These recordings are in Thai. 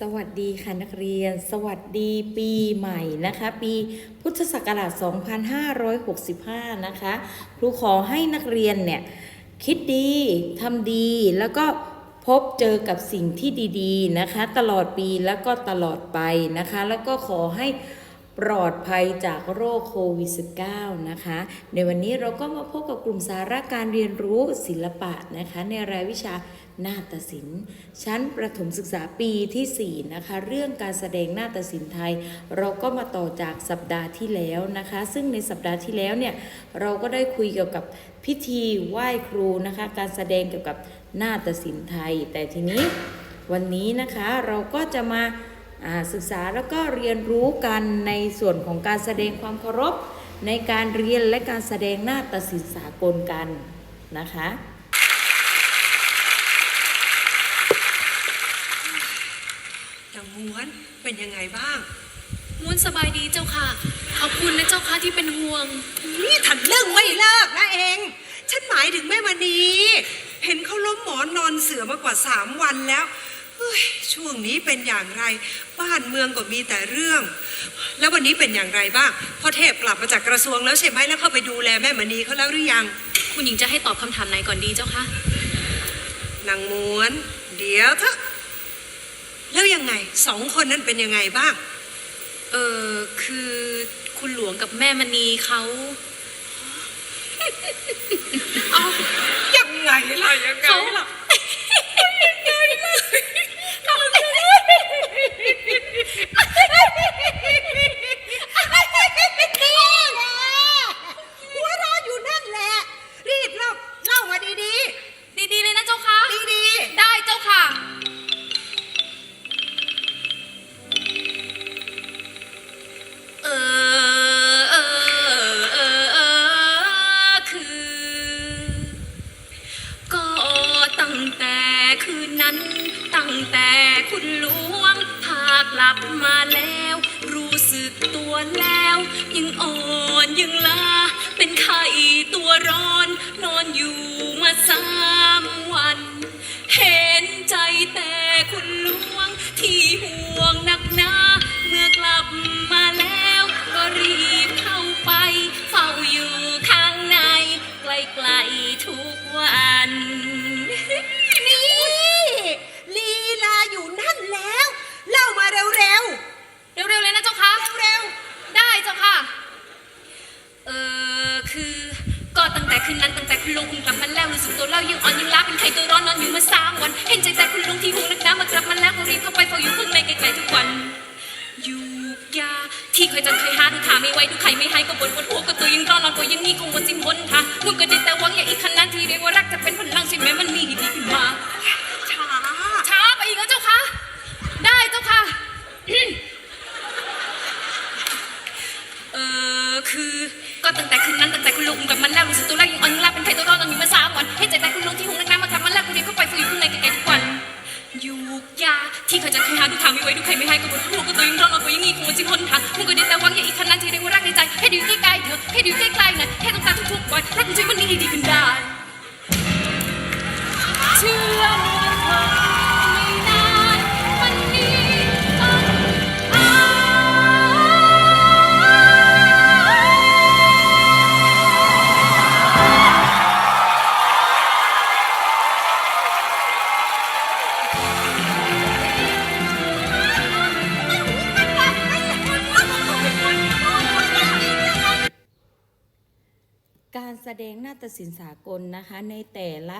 สวัสดีค่ะนักเรียน สวัสดีปีใหม่นะคะ ปีพุทธศักราช 2565 นะคะ ครูขอให้นักเรียนเนี่ยคิดดีทำดีแล้วก็พบเจอกับสิ่งที่ดีๆนะคะ ตลอดปีแล้วก็ตลอดไปนะคะ แล้วก็ขอให้ ปลอดภัยจากโรคโควิด -19 นะคะ ในวันนี้เราก็มาพบกับกลุ่มสาระการเรียนรู้ศิลปะนะคะ ในรายวิชานาฏศิลป์ ชั้นประถมศึกษาปีที่ 4 นะคะ เรื่องการแสดงนาฏศิลป์ไทย เราก็มาต่อจากสัปดาห์ที่แล้วนะคะ ซึ่งในสัปดาห์ที่แล้วเนี่ยเราก็ได้คุยเกี่ยวกับพิธีไหว้ครูนะคะ การแสดงเกี่ยวกับนาฏศิลป์ไทย แต่ทีนี้วันนี้นะคะเราก็จะมาอ่า ศึกษาแล้วก็เรียนรู้กันในส่วนของการแสดงความเคารพ ในการเรียนและการแสดงนาฏศิลป์สากลกันนะคะนางม้วนเป็นยังไงบ้าง ม้วนสบายดีเจ้าค่ะ ขอบคุณนะเจ้าค่ะที่เป็นห่วง นี่ถันเรื่องไม่เลิกนะเอง ฉันหมายถึงแม่มณีเห็นเขาล้มหมอนนอนเสือมากว่าสามวันแล้วเฮ้ย ช่วงนี้เป็นอย่างไร บ้านเมืองก็มีแต่เรื่อง แล้ววันนี้เป็นอย่างไรบ้างพ่อเทพกลับมาจากกระทรวงแล้วใช่ไหมแล้วเข้าไปดูแลแม่มณีเขาแล้วหรือยัง คุณหญิงจะให้ตอบคำถามไหนก่อนดีเจ้าค่ะนางม้วน เดี๋ยวเถอะแล้วยังไงสองคนนั้นเป็นยังไงบ้าง เออคือคุณหลวงกับแม่มณีเขาเอายังไงล่ะยังไงล่ะ หัวเราะอยู่นั่นแหละ รีบเล่าเล่ามาดีดีๆเลยนะเจ้าค่ะ ๆ ดีได้เจ้าค่ะ เออเออเออเออคือ ก็ตั้งแต่คืนนั้น ตั้งแต่คุณหลวงพากลับมาแล้ว รู้สึกตัวแล้ว ยังอ่อนยังลา เป็นไข้ตัวร้อน นอนอยู่มาสามวัน เห็นใจแต่คุณหลวง ที่ห่วงนักหนาเมื่อกลับมาแล้ว ก็รีบเข้าไป เฝ้าอยู่ข้างในใกล้ๆทุกวัน ๆ นี่ลีลาอยู่นั่นแล้ว เล่ามาเร็ว เร็วๆเลยนะเจ้าค่ะ ๆ เร็ว ได้เจ้าค่ะ เออคือ ก็ตั้งแต่ คืนนั้นตั้งแต่คุณลุงคุณกลับมาแล้วรู้สึกตัวเรายังอ่อนยังล้าเป็นไข้ตัวร้อนนอนอยู่มาสามวัน เห็นใจแต่คุณลุงที่ห่วงนักน้ำมากลับมาแล้วก็รีบเข้าไปเฝ้าอยู่ข้างในไกลๆทุกวัน อยู่ยาที่เคยจะเคยหาดูถาม ที่เคยจะเคยหาดูทางมีไว้ทุกใครไม่ให้ก็บ่นหัวก็ตัวยิ่งร้อนนอนก็ยังงี้คงหมดสิ้นหนทางมึงก็ได้แต่หวังอย่าอีกขนาดที่ได้ว่ารักในใจให้ดูใกล้ๆเธอให้ดูใกล้ๆหน่อยให้ต้องการทุกๆวันรักคุณช่วยวันนี้ให้ดีขึ้นได้เชื่อ การแสดงนาฏศิลป์สากลนะคะในแต่ละ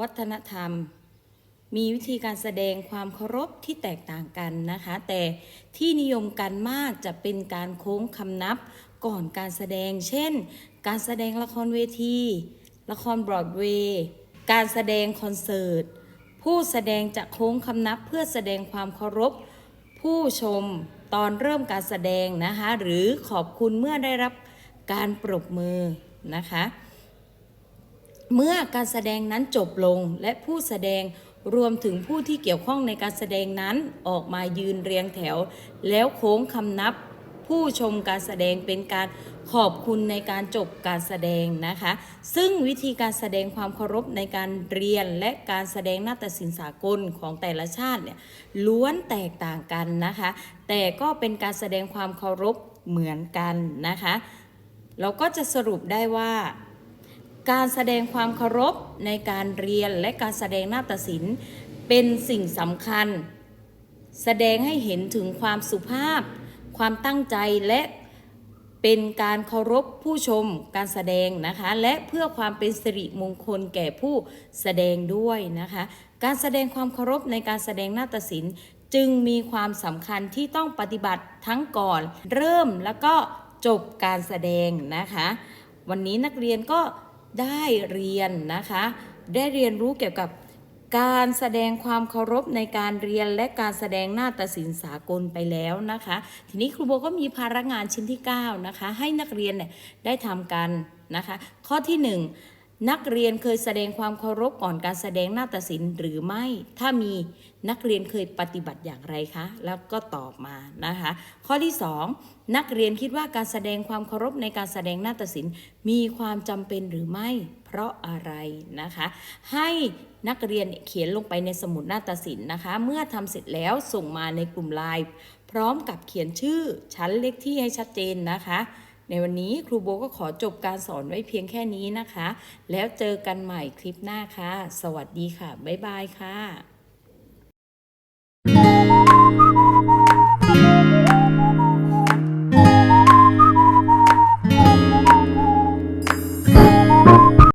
วัฒนธรรม มีวิธีการแสดงความเคารพที่แตกต่างกันนะคะ แต่ที่นิยมกันมากจะเป็นการโค้งคำนับก่อนการแสดง เช่น การแสดงละครเวที ละครบรอดเวย์การแสดงคอนเสิร์ต ผู้แสดงจะโค้งคำนับเพื่อแสดงความเคารพ ผู้ชมตอนเริ่มการแสดงนะคะ หรือขอบคุณเมื่อได้รับการปรบมือ นะคะ เมื่อการแสดงนั้นจบลงและผู้แสดงรวมถึงผู้ที่เกี่ยวข้องในการแสดงนั้นออกมายืนเรียงแถว แล้วโค้งคำนับผู้ชมการแสดงเป็นการขอบคุณในการจบการแสดงนะคะ ซึ่งวิธีการแสดงความเคารพในการเรียนและการแสดงนาฏศิลป์สากลของแต่ละชาติเนี่ยล้วนแตกต่างกันนะคะ แต่ก็เป็นการแสดงความเคารพเหมือนกันนะคะ เราก็จะสรุปได้ว่า การแสดงความเคารพในการเรียนและการแสดงนาฏศิลป์เป็นสิ่งสำคัญ แสดงให้เห็นถึงความสุภาพ ความตั้งใจและเป็นการเคารพผู้ชมการแสดงนะคะ และเพื่อความเป็นสิริมงคลแก่ผู้แสดงด้วยนะคะ การแสดงความเคารพในการแสดงนาฏศิลป์ จึงมีความสำคัญที่ต้องปฏิบัติทั้งก่อน เริ่มแล้วก็ จบการแสดงนะคะ วันนี้นักเรียนก็ได้เรียนนะคะ ได้เรียนรู้เกี่ยวกับการแสดงความเคารพในการเรียนและการแสดงหน้าตศิลป์สากลไปแล้วนะคะ ทีนี้ครูโบก็มีภาระงานชิ้นที่ 9 นะคะ ให้นักเรียนเนี่ยได้ทำกันนะคะ ข้อที่ 1 นักเรียนเคยแสดงความเคารพก่อนการแสดงนาฏศิลป์หรือไม่ ถ้ามีนักเรียนเคยปฏิบัติอย่างไรคะ แล้วก็ตอบมานะคะ ข้อที่ 2 นักเรียนคิดว่าการแสดงความเคารพในการแสดงนาฏศิลป์ มีความจำเป็นหรือไม่ เพราะอะไรนะคะ ให้นักเรียนเขียนลงไปในสมุดนาฏศิลป์นะคะ เมื่อทำเสร็จแล้วส่งมาในกลุ่มไลน์พร้อมกับเขียนชื่อชั้นเลขที่ให้ชัดเจนนะคะ ในวันนี้ครูโบก็ขอจบการสอนไว้เพียงแค่นี้นะคะ แล้วเจอกันใหม่คลิปหน้าค่ะ สวัสดีค่ะ บ๊ายบายค่ะ